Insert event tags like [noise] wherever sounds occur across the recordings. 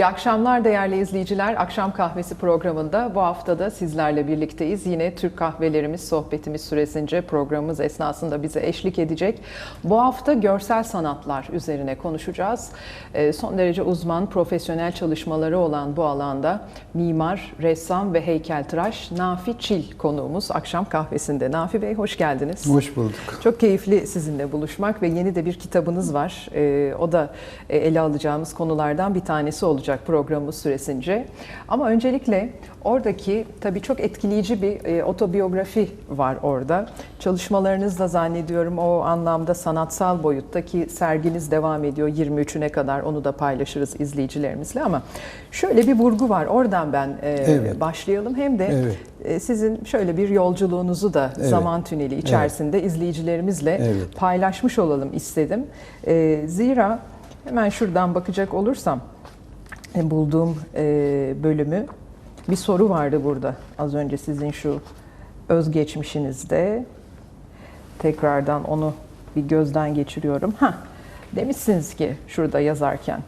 İyi akşamlar değerli izleyiciler. Akşam Kahvesi programında bu hafta da sizlerle birlikteyiz. Yine Türk kahvelerimiz sohbetimiz süresince programımız esnasında bize eşlik edecek. Bu hafta görsel sanatlar üzerine konuşacağız. Ee, Son derece uzman, profesyonel çalışmaları olan bu alanda mimar, ressam ve heykeltıraş Nafi Çil konuğumuz Akşam Kahvesi'nde. Nafi Bey hoş geldiniz. Hoş bulduk. Çok keyifli sizinle buluşmak ve yeni de bir kitabınız var. Ee, o da e, ele alacağımız konulardan bir tanesi olacak programımız süresince. Ama öncelikle oradaki tabii çok etkileyici bir e, otobiyografi var orada. Çalışmalarınız da zannediyorum o anlamda sanatsal boyuttaki serginiz devam ediyor 23'üne kadar onu da paylaşırız izleyicilerimizle ama şöyle bir vurgu var. Oradan ben e, Evet. başlayalım hem de Evet. e, sizin şöyle bir yolculuğunuzu da Evet. zaman tüneli içerisinde izleyicilerimizle Evet. paylaşmış olalım istedim. E, zira hemen şuradan bakacak olursam bulduğum e, bölümü bir soru vardı burada az önce sizin şu özgeçmişinizde. Tekrardan onu bir gözden geçiriyorum. Ha, demişsiniz ki şurada yazarken e,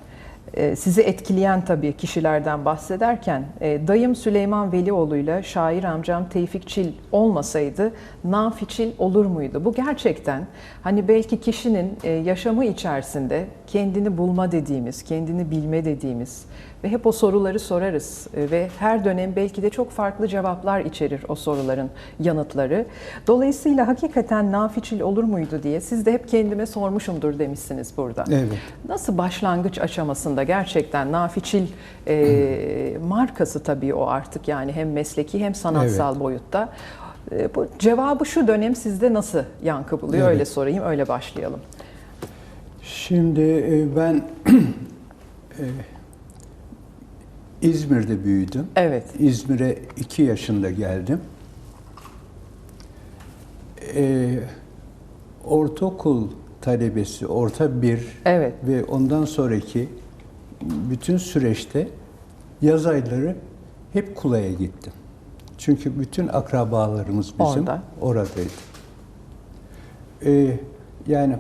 sizi etkileyen tabii kişilerden bahsederken e, dayım Süleyman Velioğlu'yla şair amcam Tevfik Çil olmasaydı Nafi Çil olur muydu? Bu gerçekten hani belki kişinin e, yaşamı içerisinde kendini bulma dediğimiz, kendini bilme dediğimiz ve hep o soruları sorarız E, ve her dönem belki de çok farklı cevaplar içerir o soruların yanıtları. Dolayısıyla hakikaten Nafi Çil olur muydu diye siz de hep kendime sormuşumdur demişsiniz burada. Evet. Nasıl başlangıç aşamasında gerçekten Nafiçil e, markası tabii o artık yani hem mesleki hem sanatsal boyutta. E, bu cevabı şu dönem sizde nasıl yankı buluyor? Evet. Öyle sorayım, öyle başlayalım. Şimdi e, ben [clears throat] e, İzmir'de büyüdüm. Evet, İzmir'e iki yaşında geldim. E, ortaokul talebesi, orta bir evet, ve ondan sonraki bütün süreçte yaz ayları hep Kula'ya gittim. Çünkü bütün akrabalarımız bizim Orada. oradaydı. Ee, yani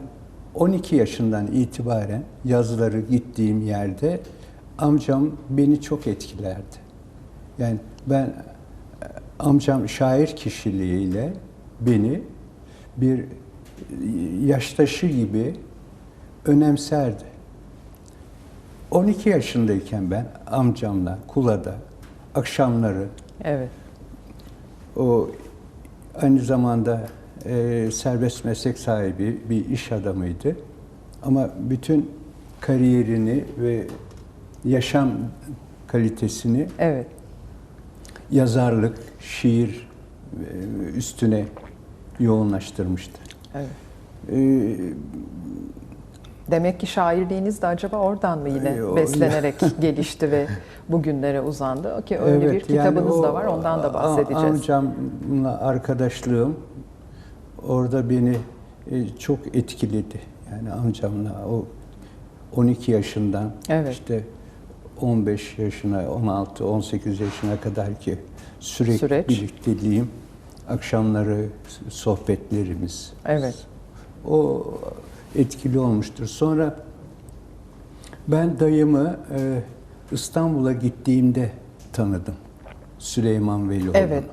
12 yaşından itibaren yazları gittiğim yerde amcam beni çok etkilerdi. Yani ben e, amcam şair kişiliğiyle beni bir e, yaştaşı gibi önemserdi. 12 yaşındayken ben amcamla Kula'da akşamları evet. o aynı zamanda e, serbest meslek sahibi bir iş adamıydı. Ama bütün kariyerini ve yaşam kalitesini Evet, yazarlık, şiir e, üstüne yoğunlaştırmıştı. evet. E, Demek ki şairliğiniz de acaba oradan mı yine Yo, beslenerek [laughs] gelişti ve bugünlere uzandı? Ki öyle bir Evet, yani kitabınız da o var, ondan da bahsedeceğiz. Amcamla arkadaşlığım orada beni e, çok etkiledi. Yani amcamla o 12 yaşından Evet. işte 15 yaşına, 16, 18 yaşına kadar ki sürekli Süreç. birlikteliğim, akşamları sohbetlerimiz. Evet. O etkili olmuştur. Sonra ben dayımı e, İstanbul'a gittiğimde tanıdım. Süleyman Velioğlu'nu. Evet.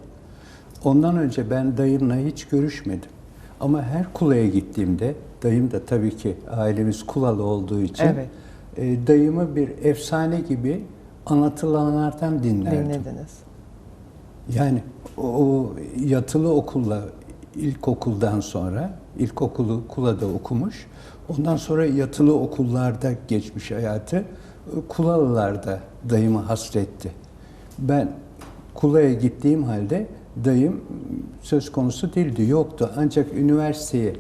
Ondan önce ben dayımla hiç görüşmedim. Ama her Kula'ya gittiğimde, dayım da tabii ki ailemiz Kulalı olduğu için Evet. e, dayımı bir efsane gibi anlatılanlardan dinlerdim. Dinlediniz. Yani o, o yatılı okulla ilkokuldan sonra ilkokulu Kula'da okumuş. Ondan sonra yatılı okullarda geçmiş hayatı. Kulalılarda dayımı hasretti. Ben Kula'ya gittiğim halde dayım söz konusu değildi, yoktu. Ancak üniversiteye,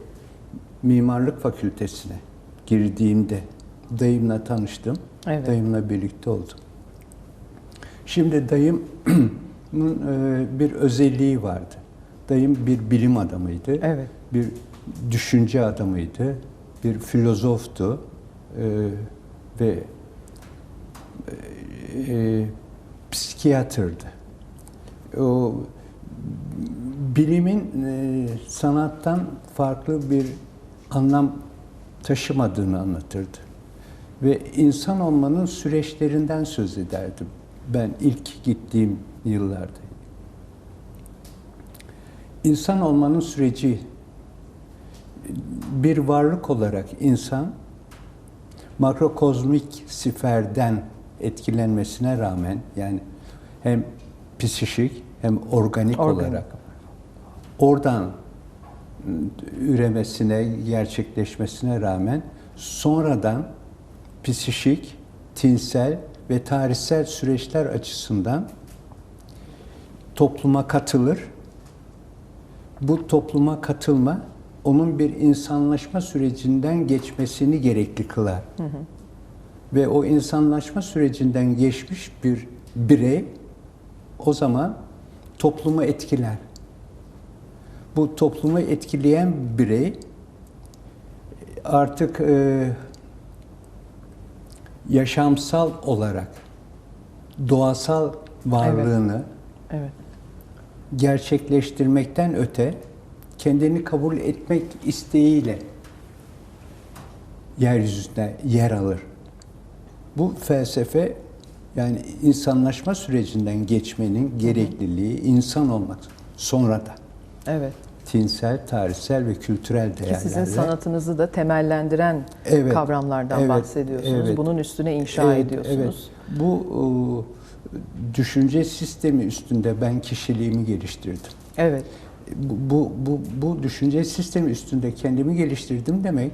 mimarlık fakültesine girdiğimde dayımla tanıştım. Evet. Dayımla birlikte oldum. Şimdi dayımın [clears throat] e, bir özelliği vardı. Dayım bir bilim adamıydı. Evet. Bir düşünce adamıydı. Bir filozoftu. E, ve e, e, psikiyatrdı. O bilimin e, sanattan farklı bir anlam taşımadığını anlatırdı. ve insan olmanın süreçlerinden söz ederdim. Ben ilk gittiğim yıllarda. İnsan olmanın süreci bir varlık olarak insan makrokozmik siferden etkilenmesine rağmen yani hem psişik hem organik Organik. olarak oradan üremesine, gerçekleşmesine rağmen sonradan psişik, tinsel ve tarihsel süreçler açısından topluma katılır. Bu topluma katılma onun bir insanlaşma sürecinden geçmesini gerekli kılar. Ve o insanlaşma sürecinden geçmiş bir birey o zaman toplumu etkiler. Bu toplumu etkileyen birey artık e, yaşamsal olarak doğasal varlığını Evet. gerçekleştirmekten öte kendini kabul etmek isteğiyle yeryüzünde yer alır. Bu felsefe yani insanlaşma sürecinden geçmenin gerekliliği insan olmak sonra da Evet. tinsel, tarihsel ve kültürel Ki değerlerle sizin sanatınızı da temellendiren Evet, kavramlardan evet, bahsediyorsunuz. evet. Bunun üstüne inşa Evet, ediyorsunuz. evet. Bu e, düşünce sistemi üstünde ben kişiliğimi geliştirdim. Evet. Bu, bu, bu, düşünce sistemi üstünde kendimi geliştirdim demek,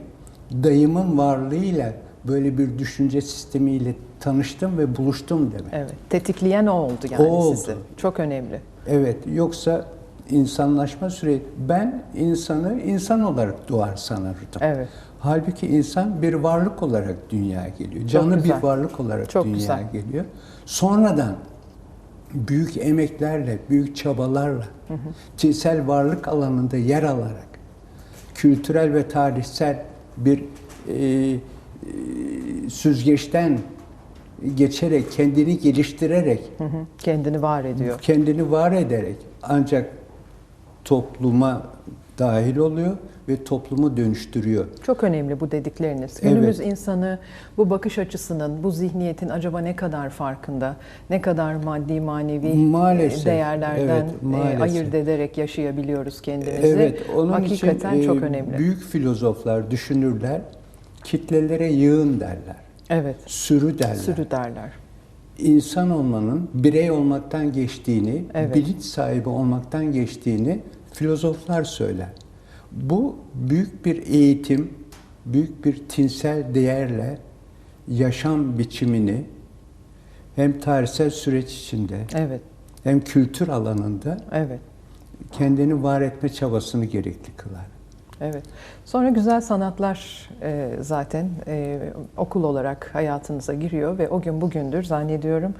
dayımın varlığıyla böyle bir düşünce sistemiyle tanıştım ve buluştum demek. Evet. Tetikleyen o oldu yani O oldu. sizi. Çok önemli. Evet, yoksa insanlaşma süreci, ben insanı insan olarak doğar sanırdım. Evet. Halbuki insan bir varlık olarak dünyaya geliyor. Güzel. bir varlık olarak Çok dünyaya güzel. geliyor. Sonradan büyük emeklerle, büyük çabalarla, cinsel varlık alanında yer alarak, kültürel ve tarihsel bir e, e, süzgeçten geçerek, kendini geliştirerek, Hı hı. Kendini var ediyor. kendini var ederek ancak topluma dahil oluyor ve toplumu dönüştürüyor. Çok önemli bu dedikleriniz. Evet. Günümüz insanı bu bakış açısının, bu zihniyetin acaba ne kadar farkında, ne kadar maddi manevi Maalesef, e, değerlerden evet, e, maalesef. ayırt ederek yaşayabiliyoruz kendimizi. Evet, onun Hakikaten için çok e, önemli. büyük filozoflar, düşünürler kitlelere yığın derler, Evet. sürü derler. Sürü derler. İnsan olmanın birey olmaktan geçtiğini, Evet. bilinç sahibi olmaktan geçtiğini filozoflar söyler. Bu büyük bir eğitim, büyük bir tinsel değerle yaşam biçimini hem tarihsel süreç içinde Evet. hem kültür alanında Evet. kendini var etme çabasını gerekli kılar. Evet. Sonra güzel sanatlar e, zaten e, okul olarak hayatınıza giriyor ve o gün bugündür zannediyorum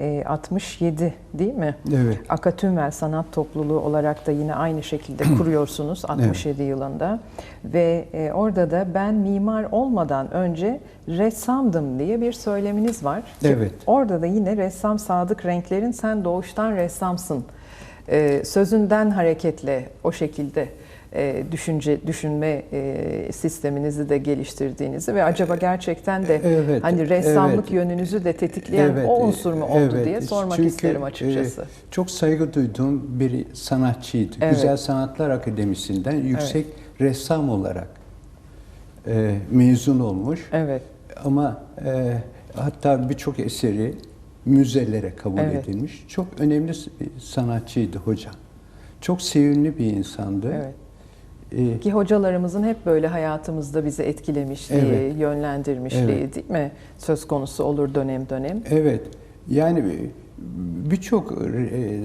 e, 67 değil mi? Evet. Akatümvel Sanat Topluluğu olarak da yine aynı şekilde [clears throat] kuruyorsunuz 67 yılında ve e, orada da ben mimar olmadan önce ressamdım diye bir söyleminiz var. Ki Evet. Orada da yine ressam Sadık Renkler'in sen doğuştan ressamsın e, sözünden hareketle o şekilde e, düşünce düşünme e, sisteminizi de geliştirdiğinizi ve acaba gerçekten de Evet, hani ressamlık evet. yönünüzü de tetikleyen Evet, o unsur mu oldu evet. diye sormak Çünkü, isterim açıkçası. e, çok saygı duyduğum bir sanatçıydı. Evet. Güzel Sanatlar Akademisi'nden yüksek ressam olarak e, mezun olmuş. Evet. Ama e, hatta birçok eseri müzelere kabul Evet. edilmiş. Çok önemli sanatçıydı hocam. Çok sevimli bir insandı. Evet. E, Ki hocalarımızın hep böyle hayatımızda bizi etkilemişliği, Evet. yönlendirmişliği Evet. değil mi? Söz konusu olur dönem dönem. Evet. Yani birçok e,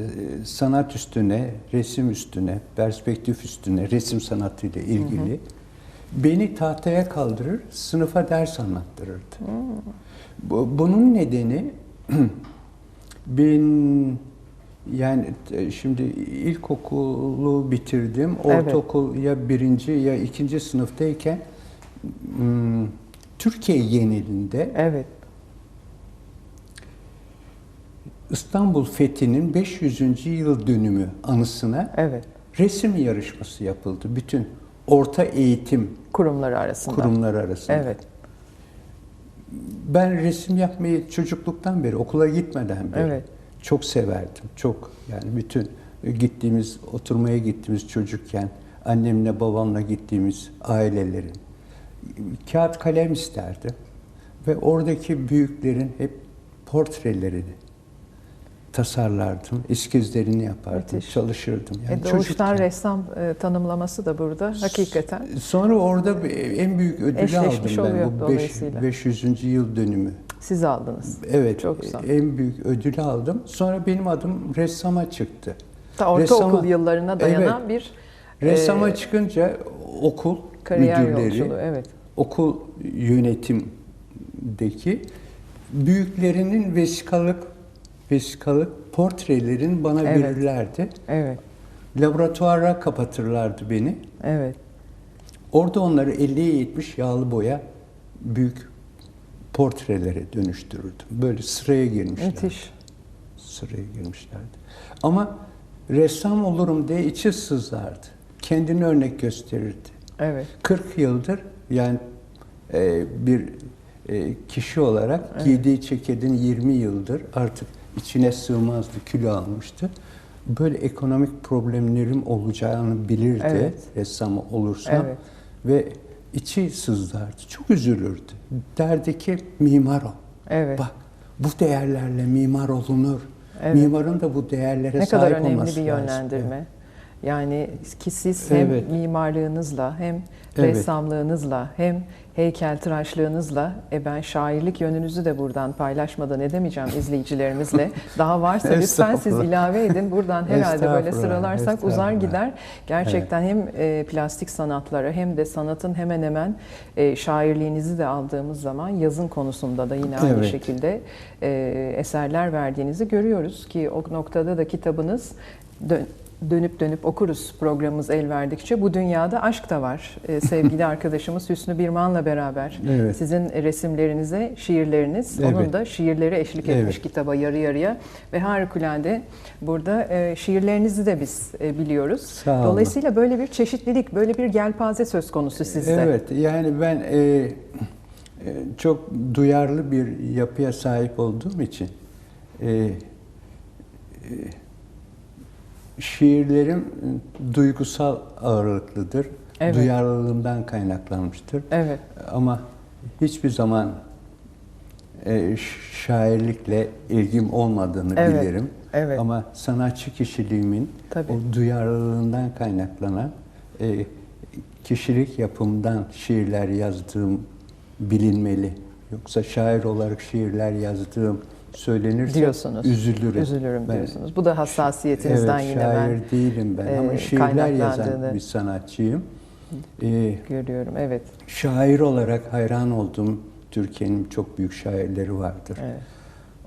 sanat üstüne, resim üstüne, perspektif üstüne, resim sanatıyla ilgili beni tahtaya kaldırır, sınıfa ders anlattırırdı. Bu- Bunun nedeni [clears throat] ben yani e, şimdi ilkokulu bitirdim. Evet. Ortaokul ya birinci ya ikinci sınıftayken hmm, Türkiye genelinde Evet. İstanbul Fethi'nin 500. yıl dönümü anısına Evet. resim yarışması yapıldı. Bütün orta eğitim Kurumları arasında. kurumları arasında. Evet. Ben resim yapmayı çocukluktan beri, okula gitmeden beri Evet. Çok severdim. Çok yani bütün gittiğimiz, oturmaya gittiğimiz çocukken annemle babamla gittiğimiz ailelerin kağıt kalem isterdim. Ve oradaki büyüklerin hep portrelerini tasarlardım, eskizlerini yapardım, Müthiş. çalışırdım. Yani e, doğuştan çocukken. ressam e, tanımlaması da burada hakikaten. Sonra orada en büyük ödülü Eşleşmiş aldım ben bu beş- dolayısıyla. 500. yıl dönümü. Siz aldınız. Evet, Çok güzel. en büyük ödülü aldım. Sonra benim adım ressama çıktı. Ta ortaokul Ressama- yıllarına dayanan bir Ressama e, çıkınca okul müdürleri, yolculuğu. Evet. okul yönetimdeki büyüklerinin vesikalık vesikalık portrelerini bana Evet. verirlerdi. Evet. Laboratuvara kapatırlardı beni. Evet. Orada onları 50'ye 70 yağlı boya büyük portrelere dönüştürürdüm. Böyle sıraya girmişler. Müthiş. Sıraya girmişlerdi. Ama ressam olurum diye içi sızlardı. Kendini örnek gösterirdi. Evet. 40 yıldır yani e, bir e, kişi olarak Evet. giydiği ceketin 20 yıldır artık içine sığmazdı, kilo almıştı. Böyle ekonomik problemlerim olacağını bilirdi Evet. ressam olursam Evet. ve içi sızlardı. Çok üzülürdü. Derdi ki mimar ol. Evet. Bak bu değerlerle mimar olunur. Evet. Mimarın da bu değerlere ne sahip kadar önemli olması bir lazım. yönlendirme. Yani ki siz hem Evet. mimarlığınızla hem Evet. ressamlığınızla hem heykeltıraşlığınızla e ben şairlik yönünüzü de buradan paylaşmadan edemeyeceğim izleyicilerimizle. [laughs] Daha varsa lütfen siz ilave edin. Buradan herhalde böyle sıralarsak uzar gider. Gerçekten hem e, plastik sanatlara hem de sanatın hemen hemen e, şairliğinizi de aldığımız zaman yazın konusunda da yine aynı Evet. şekilde e, eserler verdiğinizi görüyoruz ki o noktada da kitabınız dön- dönüp dönüp okuruz programımız el verdikçe. Bu dünyada aşk da var. Ee, sevgili [laughs] arkadaşımız Hüsnü Birman'la beraber Evet. sizin resimlerinize şiirleriniz, onun Evet. da şiirleri eşlik etmiş Evet. kitaba yarı yarıya ve harikulade burada e, şiirlerinizi de biz e, biliyoruz. Dolayısıyla böyle bir çeşitlilik, böyle bir gelpaze söz konusu sizde. Evet, yani ben e, e, çok duyarlı bir yapıya sahip olduğum için e, e, şiirlerim e, duygusal ağırlıklıdır. Evet. Duyarlılığımdan kaynaklanmıştır. Evet. Ama hiçbir zaman e, şairlikle ilgim olmadığını Evet, bilirim. evet. Ama sanatçı kişiliğimin Tabii. o duyarlılığından kaynaklanan e, kişilik yapımdan şiirler yazdığım bilinmeli. Yoksa şair olarak şiirler yazdığım söylenirse Diyorsunuz. üzülürüm. Üzülürüm Ben- diyorsunuz. Bu da hassasiyetinizden evet, yine şair ben değilim ben e, ama şiirler yazan bir sanatçıyım. E, görüyorum. Evet. Şair olarak hayran olduğum Türkiye'nin çok büyük şairleri vardır. Evet.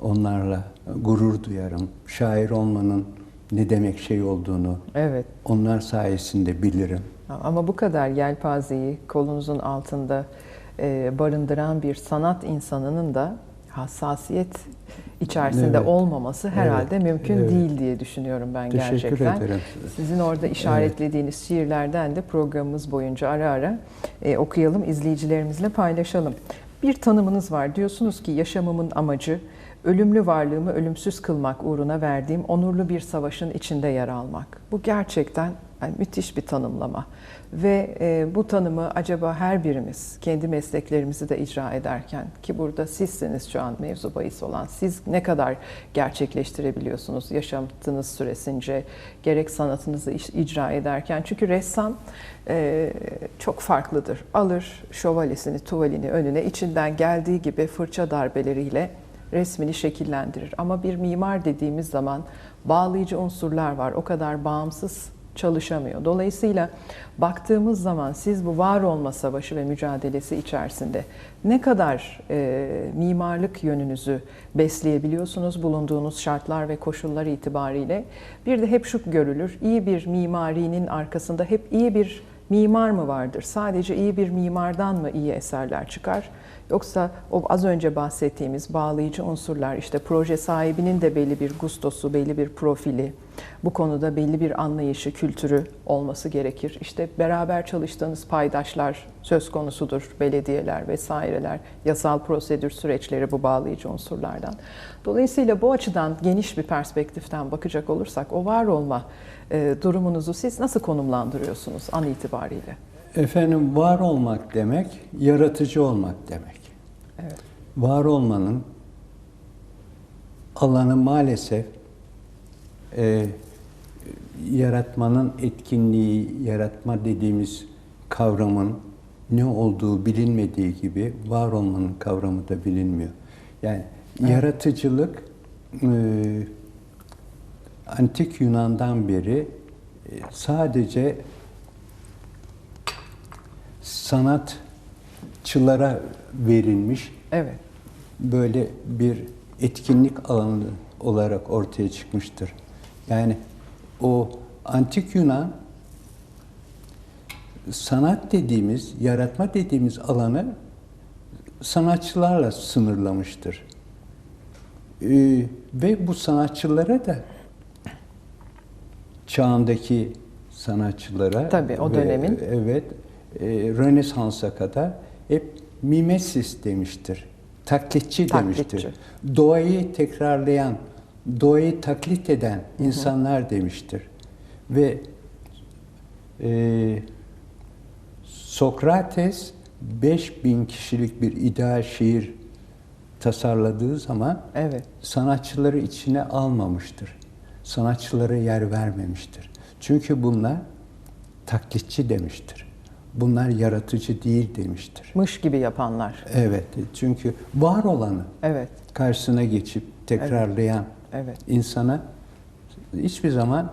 Onlarla gurur duyarım. Şair olmanın ne demek şey olduğunu Evet. onlar sayesinde bilirim. Ama bu kadar yelpazeyi kolunuzun altında e, barındıran bir sanat insanının da hassasiyet içerisinde Evet. olmaması herhalde Evet. mümkün Evet. değil diye düşünüyorum ben Teşekkür gerçekten. ederim. Sizin orada işaretlediğiniz şiirlerden de programımız boyunca ara ara e, okuyalım, izleyicilerimizle paylaşalım. Bir tanımınız var. Diyorsunuz ki yaşamımın amacı ölümlü varlığımı ölümsüz kılmak uğruna verdiğim onurlu bir savaşın içinde yer almak. Bu gerçekten yani müthiş bir tanımlama. Ve e, bu tanımı acaba her birimiz kendi mesleklerimizi de icra ederken ki burada sizsiniz şu an mevzu bahis olan siz ne kadar gerçekleştirebiliyorsunuz yaşantınız süresince gerek sanatınızı icra ederken çünkü ressam e, çok farklıdır. Alır şövalyesini, tuvalini önüne içinden geldiği gibi fırça darbeleriyle resmini şekillendirir. Ama bir mimar dediğimiz zaman bağlayıcı unsurlar var. O kadar bağımsız çalışamıyor. Dolayısıyla baktığımız zaman siz bu var olma savaşı ve mücadelesi içerisinde ne kadar e, mimarlık yönünüzü besleyebiliyorsunuz bulunduğunuz şartlar ve koşullar itibariyle bir de hep şu görülür. iyi bir mimarinin arkasında hep iyi bir mimar mı vardır? Sadece iyi bir mimardan mı iyi eserler çıkar? Yoksa o az önce bahsettiğimiz bağlayıcı unsurlar işte proje sahibinin de belli bir gustosu, belli bir profili, Bu konuda belli bir anlayışı, kültürü olması gerekir. İşte beraber çalıştığınız paydaşlar söz konusudur, belediyeler vesaireler, yasal prosedür süreçleri bu bağlayıcı unsurlardan. Dolayısıyla bu açıdan geniş bir perspektiften bakacak olursak o var olma e, durumunuzu siz nasıl konumlandırıyorsunuz an itibariyle? Efendim var olmak demek, yaratıcı olmak demek. Evet. Var olmanın alanı maalesef e, yaratmanın etkinliği, yaratma dediğimiz kavramın ne olduğu bilinmediği gibi var olmanın kavramı da bilinmiyor. Yani yaratıcılık e, antik Yunan'dan beri e, sadece sanatçılara verilmiş Evet. böyle bir etkinlik alanı olarak ortaya çıkmıştır. Yani o antik Yunan sanat dediğimiz, yaratma dediğimiz alanı sanatçılarla sınırlamıştır. Ee, ve bu sanatçılara da çağındaki sanatçılara Tabii, o ve- dönemin. evet e, Rönesans'a kadar hep mimesis demiştir. Taklitçi, Taklitçi. demiştir. Doğayı tekrarlayan, doğayı taklit eden insanlar demiştir. Ve e, Sokrates 5000 kişilik bir ideal şiir tasarladığı zaman Evet. sanatçıları içine almamıştır. Sanatçılara yer vermemiştir. Çünkü bunlar taklitçi demiştir. Bunlar yaratıcı değil demiştir. Mış gibi yapanlar. Evet, çünkü var olanı Evet. karşısına geçip tekrarlayan Evet. insana hiçbir zaman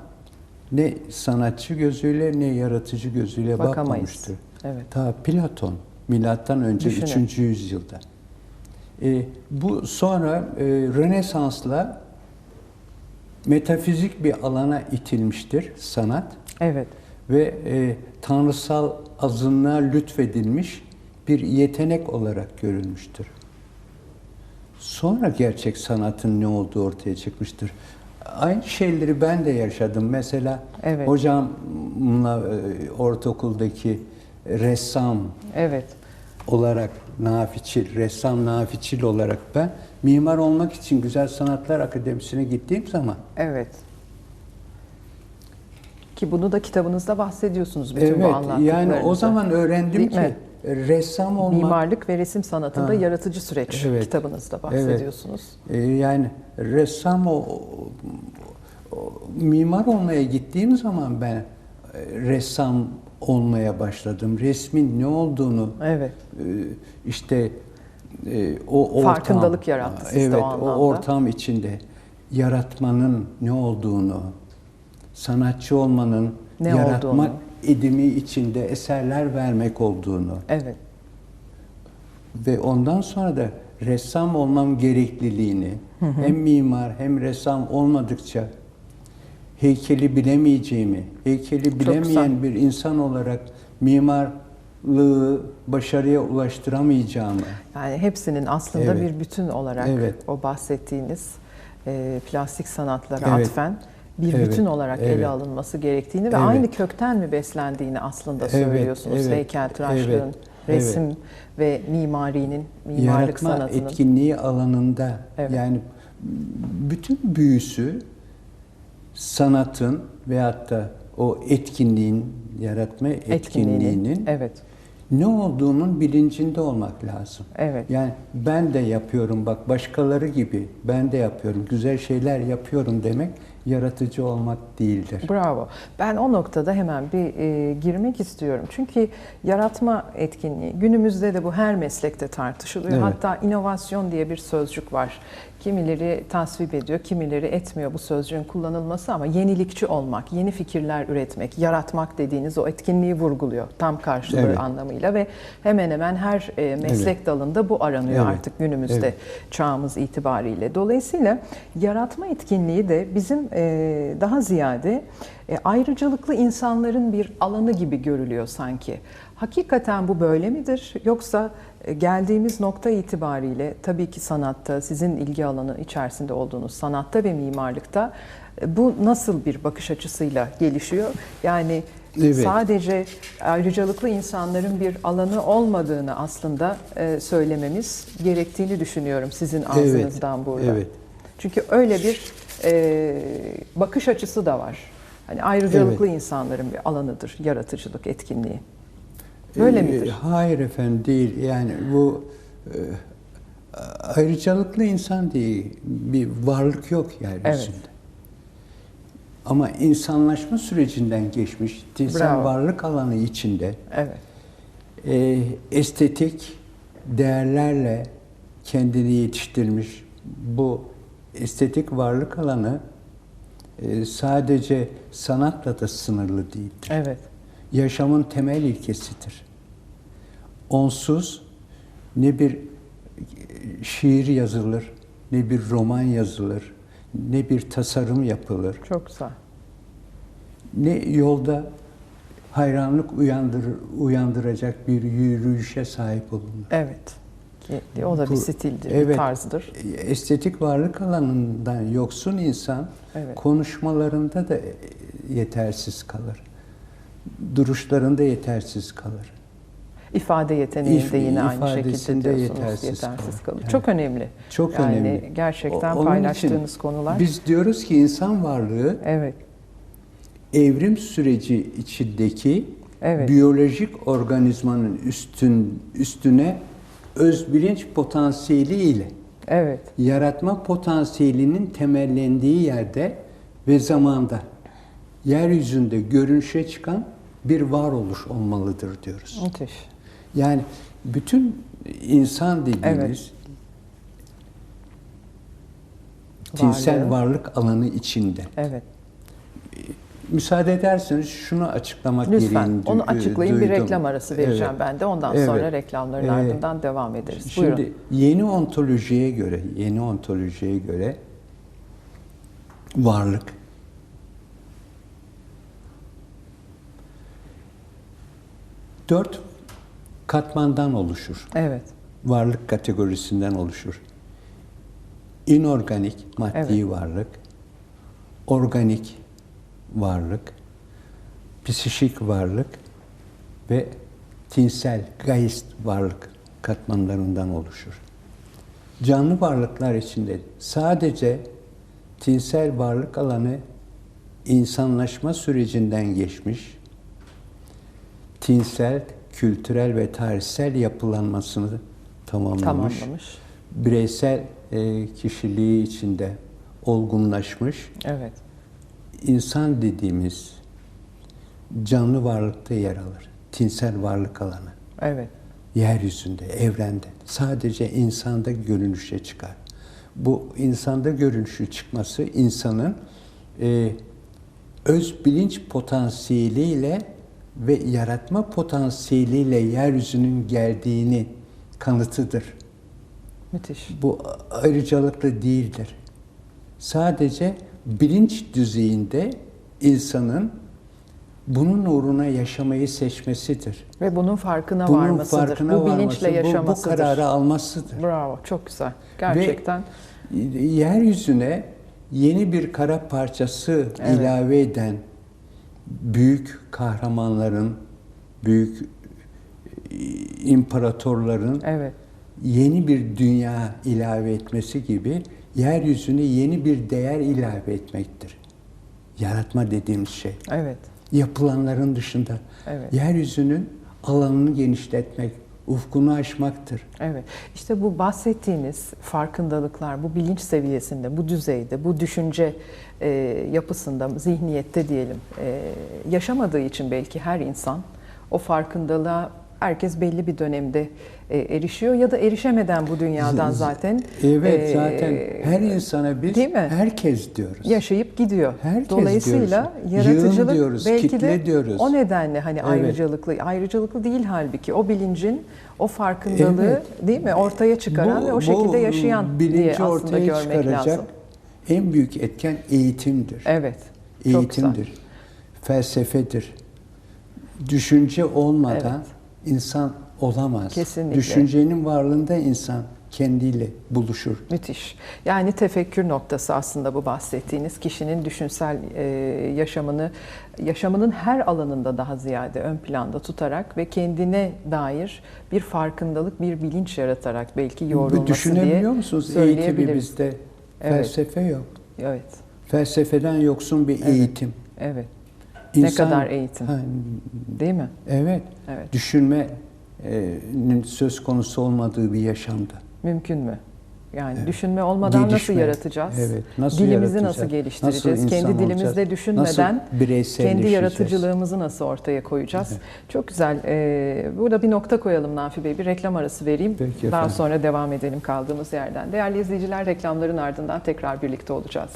ne sanatçı gözüyle ne yaratıcı gözüyle Bakamayız. bakmamıştır. Evet. Ta Platon milattan önce Düşünün. 3. yüzyılda. E, bu sonra e, Rönesans'la metafizik bir alana itilmiştir sanat Evet. ve e, tanrısal azınlığa lütfedilmiş bir yetenek olarak görülmüştür. Sonra gerçek sanatın ne olduğu ortaya çıkmıştır. Aynı şeyleri ben de yaşadım. Mesela Evet. hocamla e, ortaokuldaki ressam Evet. Olarak Nafiçil, ressam Nafiçil olarak ben mimar olmak için Güzel Sanatlar Akademisi'ne gittiğim zaman Evet. Ki bunu da kitabınızda bahsediyorsunuz bütün bu evet yani anlattıklarınızda. o zaman öğrendim Değil ki mi? ressam olmak Mimarlık ve resim sanatında Ha. yaratıcı süreç Evet. kitabınızda bahsediyorsunuz. E, yani ressam o, o- mimar olmaya gittiğim zaman ben e, ressam olmaya başladım. Resmin ne olduğunu Evet. e, işte e, o ortam, Farkındalık yarattı sizde evet, o anlamda. ortam içinde yaratmanın ne olduğunu, sanatçı olmanın Ne yaratmak olduğunu. edimi içinde eserler vermek olduğunu Evet. ve ondan sonra da ressam olmam gerekliliğini hem mimar hem ressam olmadıkça heykeli bilemeyeceğimi, heykeli bilemeyen bir insan olarak mimarlığı başarıya ulaştıramayacağımı Yani hepsinin aslında Evet. bir bütün olarak Evet. o bahsettiğiniz e, plastik sanatlara Evet. atfen bir Evet. bütün olarak Evet. ele alınması gerektiğini ve Evet. aynı kökten mi beslendiğini aslında Evet, söylüyorsunuz. evet, Heykeltıraşlığın, evet, resim ve mimarinin, mimarlık yaratma sanatının. etkinliği alanında Evet. yani bütün büyüsü sanatın veyahut da o etkinliğin, yaratma etkinliğinin Evet. ne olduğunun bilincinde olmak lazım. Evet. Yani ben de yapıyorum bak başkaları gibi ben de yapıyorum güzel şeyler yapıyorum demek yaratıcı olmak değildir. Bravo. Ben o noktada hemen bir e, girmek istiyorum. Çünkü yaratma etkinliği günümüzde de bu her meslekte tartışılıyor. Evet. Hatta inovasyon diye bir sözcük var. Kimileri tasvip ediyor, kimileri etmiyor bu sözcüğün kullanılması ama yenilikçi olmak, yeni fikirler üretmek, yaratmak dediğiniz o etkinliği vurguluyor tam karşılığı Evet. anlamıyla ve hemen hemen her e, meslek Evet. dalında bu aranıyor Evet. artık günümüzde Evet. çağımız itibariyle. Dolayısıyla yaratma etkinliği de bizim e, daha ziyade e, ayrıcalıklı insanların bir alanı gibi görülüyor sanki. Hakikaten bu böyle midir? Yoksa e, geldiğimiz nokta itibariyle tabii ki sanatta, sizin ilgi alanı içerisinde olduğunuz sanatta ve mimarlıkta e, bu nasıl bir bakış açısıyla gelişiyor? Yani Evet. sadece ayrıcalıklı insanların bir alanı olmadığını aslında e, söylememiz gerektiğini düşünüyorum sizin ağzınızdan burada. evet. Çünkü öyle bir e, bakış açısı da var. Hani ayrıcalıklı insanların bir alanıdır yaratıcılık etkinliği. Böyle Ee, midir? Hayır efendim değil. Yani bu e, ayrıcalıklı insan değil. Bir varlık yok yeryüzünde. Evet. Ama insanlaşma sürecinden geçmiş Bravo. varlık alanı içinde Evet. e, estetik değerlerle kendini yetiştirmiş bu estetik varlık alanı e, sadece sanatla da sınırlı değildir. Evet. Yaşamın temel ilkesidir. Onsuz ne bir şiir yazılır, ne bir roman yazılır, ne bir tasarım yapılır, Çok güzel. ne yolda hayranlık uyandırır, uyandıracak bir yürüyüşe sahip olunur. Evet. Ki O da bir Bu- stildir, bir evet. tarzdır. Estetik varlık alanından yoksun insan Evet. konuşmalarında da yetersiz kalır. Duruşlarında yetersiz kalır. İfade yeteneğinde İf- yine aynı şekilde diyorsunuz yetersiz, yetersiz kalır. kalır. Çok önemli. Çok yani önemli. gerçekten O- paylaştığınız konular. Biz diyoruz ki insan varlığı Evet. evrim süreci içindeki Evet. biyolojik organizmanın üstün üstüne öz bilinç potansiyeli ile Evet. yaratma potansiyelinin temellendiği yerde ve zamanda yeryüzünde görünüşe çıkan bir varoluş olmalıdır diyoruz. Müthiş. Yani bütün insan dediğimiz Evet. tinsel Varlığı. varlık alanı içinde. Evet. Müsaade ederseniz şunu açıklamak Lütfen gereğini onu du- açıklayın. Bir duydum. reklam arası vereceğim Evet. ben de. Ondan Evet. sonra reklamların Ee, ardından devam ederiz. Şimdi Buyurun. yeni ontolojiye göre, yeni ontolojiye göre varlık dört katmandan oluşur. Evet. Varlık kategorisinden oluşur. İnorganik, maddi Evet. varlık, organik varlık, psişik varlık ve tinsel, geist varlık katmanlarından oluşur. Canlı varlıklar içinde sadece tinsel varlık alanı insanlaşma sürecinden geçmiş, tinsel, kültürel ve tarihsel yapılanmasını tamamlamış, Tamamlamış. bireysel e, kişiliği içinde olgunlaşmış, Evet. insan dediğimiz canlı varlıkta yer alır. Tinsel varlık alanı. Evet. Yeryüzünde, evrende. Sadece insanda görünüşe çıkar. Bu insanda görünüşü çıkması insanın e, öz bilinç potansiyeliyle ve yaratma potansiyeliyle yeryüzünün geldiğini kanıtıdır. Müthiş. Bu ayrıcalıklı değildir. Sadece bilinç düzeyinde insanın bunun uğruna yaşamayı seçmesidir. Ve bunun farkına Bunun varmasıdır. farkına bu bilinçle varması, bu- yaşamasıdır. Bu, kararı almasıdır. Bravo. Çok güzel. Gerçekten. Ve yeryüzüne yeni bir kara parçası Evet. ilave eden büyük kahramanların, büyük e, imparatorların Evet. yeni bir dünya ilave etmesi gibi yeryüzüne yeni bir değer ilave etmektir. Yaratma dediğimiz şey. Evet. Yapılanların dışında Evet. yeryüzünün alanını genişletmek, ufkunu aşmaktır. Evet. İşte bu bahsettiğiniz farkındalıklar bu bilinç seviyesinde, bu düzeyde, bu düşünce e, yapısında, zihniyette diyelim e, yaşamadığı için belki her insan o farkındalığa herkes belli bir dönemde e, erişiyor ya da erişemeden bu dünyadan zaten Evet e, zaten her insana biz değil mi? herkes diyoruz. yaşayıp gidiyor. Herkes Dolayısıyla diyoruz. yaratıcılık Yığın diyoruz, belki de diyoruz. o nedenle hani Evet. ayrıcalıklı ayrıcalıklı değil halbuki o bilincin o farkındalığı Evet. değil mi ortaya çıkaran ve o şekilde yaşayan bilinci diye aslında ortaya görmek çıkaracak lazım. En büyük etken eğitimdir. Evet. Eğitimdir. felsefedir. Düşünce olmadan Evet. insan olamaz. Kesinlikle. Düşüncenin varlığında insan kendiyle buluşur. Müthiş. Yani tefekkür noktası aslında bu bahsettiğiniz kişinin düşünsel e, yaşamını yaşamının her alanında daha ziyade ön planda tutarak ve kendine dair bir farkındalık, bir bilinç yaratarak belki yoğrulması Bu düşünebiliyor diye musunuz? Eğitimimizde söyleyebiliriz. Evet. felsefe yok. Evet. Felsefeden yoksun bir Evet. eğitim. Evet. İnsan- ne kadar eğitim, Ha, değil mi? evet. Evet. Düşünmenin söz konusu olmadığı bir yaşamda. Mümkün mü? Yani düşünme olmadan nasıl Gelişme. yaratacağız? Evet, nasıl Dilimizi yaratacağız? nasıl geliştireceğiz? Nasıl kendi dilimizde olacağız? düşünmeden Nasıl kendi yaratıcılığımızı nasıl ortaya koyacağız? Çok güzel. Ee, burada bir nokta koyalım Nafi Bey. Bir reklam arası vereyim. Peki Daha sonra devam edelim kaldığımız yerden. Değerli izleyiciler reklamların ardından tekrar birlikte olacağız.